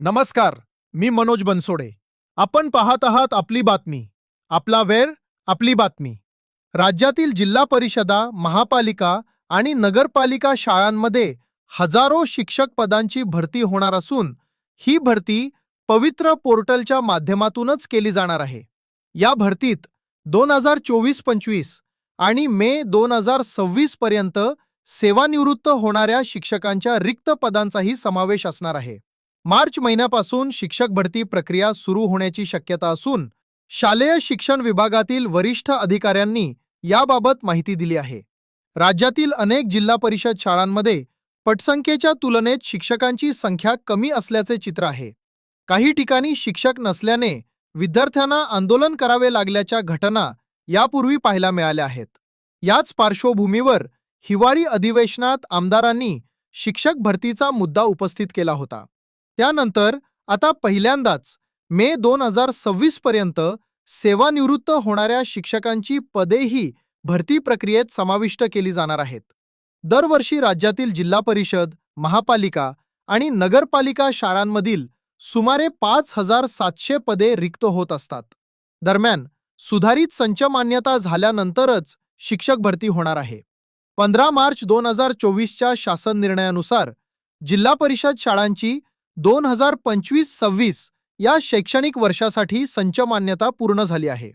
नमस्कार मी मनोज बनसोडे. आपण पाहत आहात आपली बातमी. आपला वेळ आपली बातमी. राज्यातील जिल्हा परिषदा महापालिका आणि नगरपालिका शाळांमध्ये हजारो शिक्षक पदांची भरती होणार असून ही भरती पवित्र पोर्टलच्या माध्यमातूनच केली जाणार आहे. या भरतीत दोन हजार चोवीस पंचवीस आणि मे दोन हजार सव्वीस पर्यंत सेवानिवृत्त होणाऱ्या शिक्षकांच्या रिक्त पदांचाही समावेश असणार आहे. मार्च महिन्यापासून शिक्षक भरती प्रक्रिया सुरू होण्याची शक्यता असून शालेय शिक्षण विभागातील वरिष्ठ अधिकाऱ्यांनी याबाबत माहिती दिली आहे. राज्यातील अनेक जिल्हा परिषद शाळांमध्ये पटसंख्येच्या तुलनेत शिक्षकांची संख्या कमी असल्याचे चित्र आहे. काही ठिकाणी शिक्षक नसल्याने विद्यार्थ्यांना आंदोलन करावे लागल्याच्या घटना यापूर्वी पाहायला मिळाल्या आहेत. याच पार्श्वभूमीवर हिवाळी अधिवेशनात आमदारांनी शिक्षक भरतीचा मुद्दा उपस्थित केला होता. त्यानंतर आता पहिल्यांदाच मे दोन हजार सव्वीस पर्यंत सेवानिवृत्त होणाऱ्या शिक्षकांची पदेही भरती प्रक्रियेत समाविष्ट केली जाणार आहेत. दरवर्षी राज्यातील जिल्हा परिषद महापालिका आणि नगरपालिका शाळांमधील सुमारे पाच हजार सातशे पदे रिक्त होत असतात. दरम्यान सुधारित संच मान्यता झाल्यानंतरच शिक्षक भरती होणार आहे. पंधरा मार्च दोन हजार चोवीसच्या शासन निर्णयानुसार जिल्हा परिषद शाळांची दोन हजार पंचवीस सव्वीस या शैक्षणिक वर्षासाठी संच मान्यता पूर्ण झाली आहे.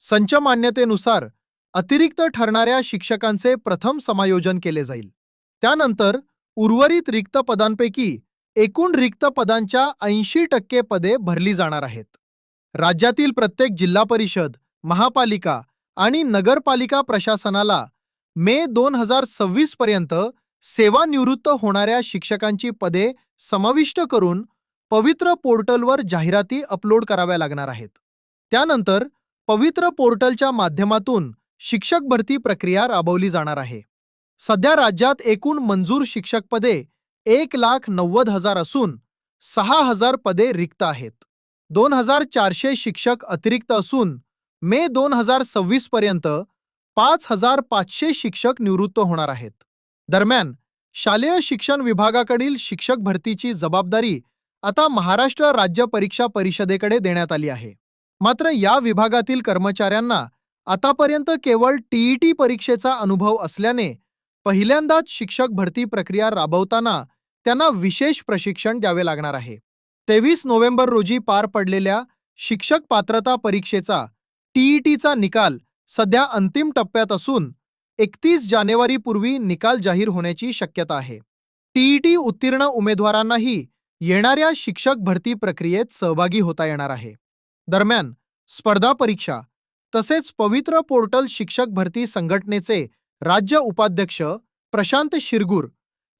संच मान्यतेनुसार अतिरिक्त ठरणाऱ्या शिक्षकांचे प्रथम समायोजन केले जाईल. त्यानंतर उर्वरित रिक्त पदांपैकी एकूण रिक्त पदांच्या ऐंशी टक्के पदे भरली जाणार आहेत. राज्यातील प्रत्येक जिल्हा परिषद महापालिका आणि नगरपालिका प्रशासनाला मे दोन हजार सव्वीस पर्यंत सेवानिवृत्त होणाऱ्या शिक्षकांची पदे समाविष्ट करून पवित्र पोर्टलवर जाहिराती अपलोड कराव्या लागणार आहेत. त्यानंतर पवित्र पोर्टलच्या माध्यमातून शिक्षक भरती प्रक्रिया राबवली जाणार आहे. सध्या राज्यात एकूण मंजूर शिक्षक पदे एक लाख नव्वद हजार असून सहा हजार पदे रिक्त आहेत. दोन हजार चारशे शिक्षक अतिरिक्त असून मे दोन हजार सव्वीस पर्यंत पाच हजार पाचशे शिक्षक निवृत्त होणार आहेत. दरम्यान शालेय शिक्षण विभागाकडील शिक्षक भरतीची जबाबदारी आता महाराष्ट्र राज्य परीक्षा परिषदेकडे देण्यात आली आहे. मात्र या विभागातील कर्मचाऱ्यांना आतापर्यंत केवळ टीईटी परीक्षेचा अनुभव असल्याने पहिल्यांदाच शिक्षक भरती प्रक्रिया राबवताना त्यांना विशेष प्रशिक्षण द्यावे लागणार आहे. तेवीस नोव्हेंबर रोजी पार पडलेल्या शिक्षक पात्रता परीक्षेचा टीईटीचा निकाल सध्या अंतिम टप्प्यात असून एकतीस जानेवारीपूर्वी निकाल जाहीर होण्याची शक्यता आहे. टीईटी उत्तीर्ण उमेदवारांनाही येणाऱ्या शिक्षक भरती प्रक्रियेत सहभागी होता येणार आहे. दरम्यान स्पर्धा परीक्षा तसेच पवित्र पोर्टल शिक्षक भरती संघटनेचे राज्य उपाध्यक्ष प्रशांत शिरगूर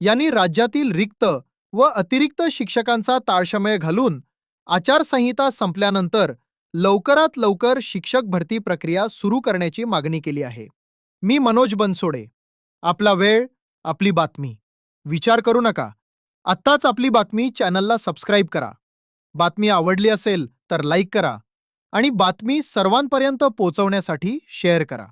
यांनी राज्यातील रिक्त व अतिरिक्त शिक्षकांचा ताळशमेळ घालून आचारसंहिता संपल्यानंतर लवकरात लवकर शिक्षक भरती प्रक्रिया सुरू करण्याची मागणी केली आहे. मी मनोज बनसोडे. आपला वेळ आपली बातमी. विचार करू नका. आत्ताच आपली बातमी चॅनलला सबस्क्राईब करा. बातमी आवडली असेल तर लाईक करा आणि बातमी सर्वांपर्यंत पोहोचवण्यासाठी शेअर करा.